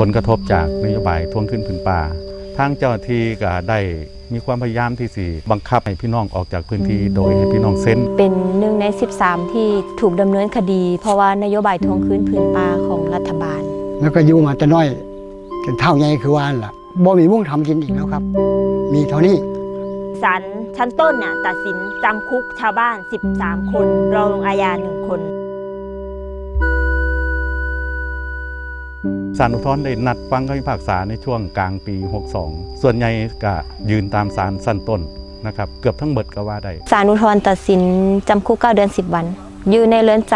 ผลกระทบจากนโยบายทวงขึ้นผืนป่าทางเจ้าหน้าที่ก็ได้มีความพยายามที่สิบังคับให้พี่น้องออกจากพื้นที่โดยให้พี่น้องเซ็นเป็นหนึ่งใน 13 ที่ถูกดำเนินคดี เพราะว่านโยบายทวงคืนผืนป่าของรัฐบาล แล้วก็อยู่มาแต่น้อยจนเท่าใหญ่คือว่านล่ะบ่มีมุ่งทำกินอีกแล้วครับ มีเท่านี้ศาลชั้นต้นเนี่ยตัดสินจำคุกชาวบ้าน 13 คนรอลงอาญาหนึ่งคน ศาลอุทธรณ์ได้นัดฟังคำพิพากษาในช่วงกลางปี 62 ส่วนใหญ่ก็ยืนตามศาลสั้นต้นนะครับเกือบทั้งหมดก็ว่าได้ศาลอุทธรณ์ตัดสินจำคุก 9 เดือน 10 วัน อยู่ในเรือนจ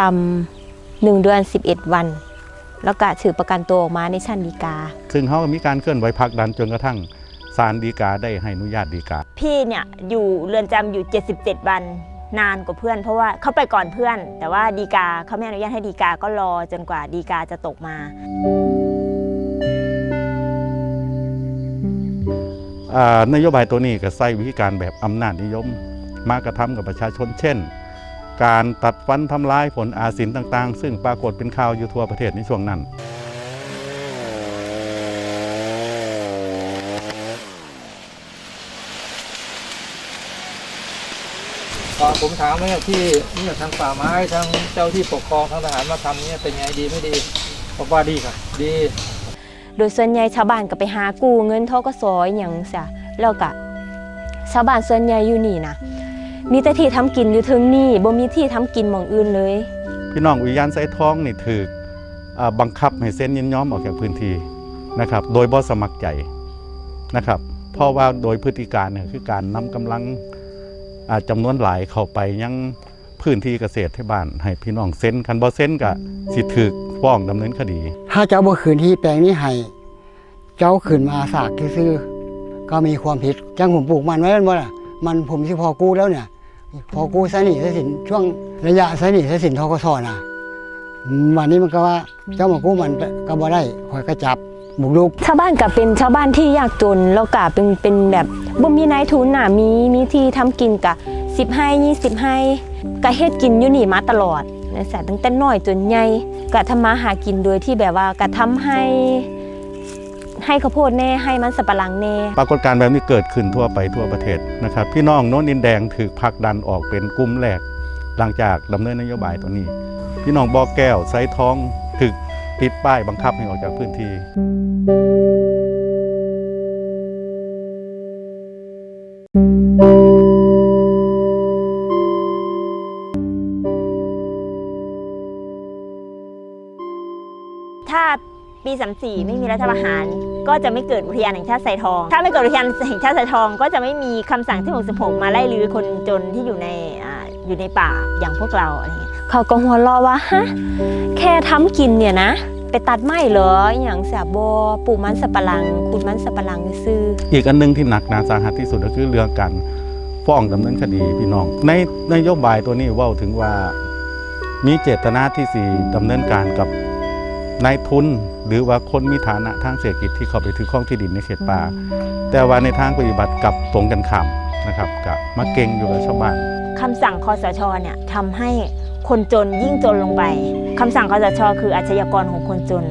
ำ1เดือน 11 วัน แล้วก็ถือประกันตัวออกมาในชั้นฎีกา ซึ่งเขาก็มีการเคลื่อนไหวผลักดันจนกระทั่งศาลฎีกาได้ให้อนุญาตฎีกา พี่เนี่ยอยู่เรือนจำอยู่ 77 วัน นานกว่าเพื่อน เพราะว่าเขาไปก่อนเพื่อน แต่ว่าดีกาเขาไม่อนุญาตให้ดีกาก็รอจนกว่าดีกาจะตกมาอ่านโยบายตัวนี้ก็ใส่วิธีการแบบอำนาจนิยม มากระทำกับประชาชน เช่น การตัดฟันทำลายผลอาสินต่างๆ ซึ่งปรากฏเป็นข่าวอยู่ทั่วประเทศในช่วงนั้น ตอนผมถามเนี่ยที่เนี่ยทางป่าไม้ทางเจ้าที่ปกครองทางทหารมาทำเนี่ยเป็นไงดีไม่ดีผมว่าดีครับดี โดยส่วนใหญ่ชาวบ้านก็ไปหากู้เงินทกสอหย่างเสียแล้วก็ชาวบ้านส่วนใหญ่อยู่นี่นะมีแต่ที่ทำกินอยู่เทึงนี่บ่มีที่ทำกินหม่องอื่นเลย พี่น้องวิญญาณไซทองนี่ถืออ่าบังคับให้เส้นยินยอมออกจากพื้นที่นะครับ โดยบ่สมัครใจนะครับเพราะว่าโดยพฤติการเนี่ยคือการนำกำลังอ่า จำนวนหลายเข้าไปยังพื้นที่เกษตรที่บ้านให้พี่น้องเซ็นคันบ่เซ็นก็สิถูกฟ้องดำเนินคดี ถ้าเจ้าบ่คืนที่แปลงนี้ให้เจ้าขืนมาสากซื่อๆก็มีความผิดจังผมปลูกมันไว้แม่นบ่ล่ะมันผมสิพอกู้แล้วเนี่ย พอกู้ใช้หนี้ใช้สินช่วงระยะใช้หนี้ใช้สินทกสน่ะวันนี้มันก็ว่าเจ้ามากู้มันก็บ่ได้คอยก็จับ บุกรุกชาวบ้านก็เป็นชาวบ้านที่ยากจนแล้วก็เป็นเป็นแบบบ่มีนายทุนน่ะมีมีที่ทำกินกะ10ให้20ให้ก็เฮ็ดกินอยู่นี่มาตลอดนะแสตั้งแต่น้อยจนใหญ่ก็ทำมาหากินโดยที่แบบว่าก็ทำให้ ให้ข้าวโพดแน่ให้มันสับปะหลังแน่ ปรากฏการณ์แบบนี้เกิดขึ้นทั่วไปทั่วประเทศนะครับ พี่น้องโน้นดินแดงถูกผลักดันออกเป็นกลุ่มแรก หลังจากดำเนินนโยบายตัวนี้ พี่น้องบ่อแก้วไซทองถูก ปิดป้ายบังคับให้ออกจากพื้นที่ถ้าปี 34 ไม่มีรัฐประหาร ก็จะไม่เกิดอุทยานแห่งชาติไซทอง ถ้าไม่เกิดอุทยานแห่งชาติไซทอง ก็จะไม่มีคำสั่งที่ 66 มาไล่ลือคนจนที่อยู่ในออยู่ในป่าอย่างพวกเราอะไร เงี้ยเขาก็หัวเราะว่าฮะแค่ทำกินเนี่ยนะ ไปตัดไม้เหรออหย่างเสียบปลูกมันสับปะหลังขุดมันสับปะหลังซื้ออีกอันหนึงที่หนักหนาสาหัสที่สุดก็คือเรื่องการฟ้องดำเนินคดีพี่น้อง ในนโยบายตัวนี้เว่าถึงว่ามีเจตนาที่สีดำเนินการกับนายทุน หรือว่าคนมีฐานะทางเศรษฐกิจที่เขาไปถือครองที่ดินในเขตป่า แต่ว่าในทางปฏิบัติกลับตรงกันข้ามนะครับกับมาเก่งอยู่กับชาวบ้านคำสั่งคอสชเนี่ยทำให้ คนจนยิ่งจนลงไปคำสั่งคอสชคืออาชญากรของคนจน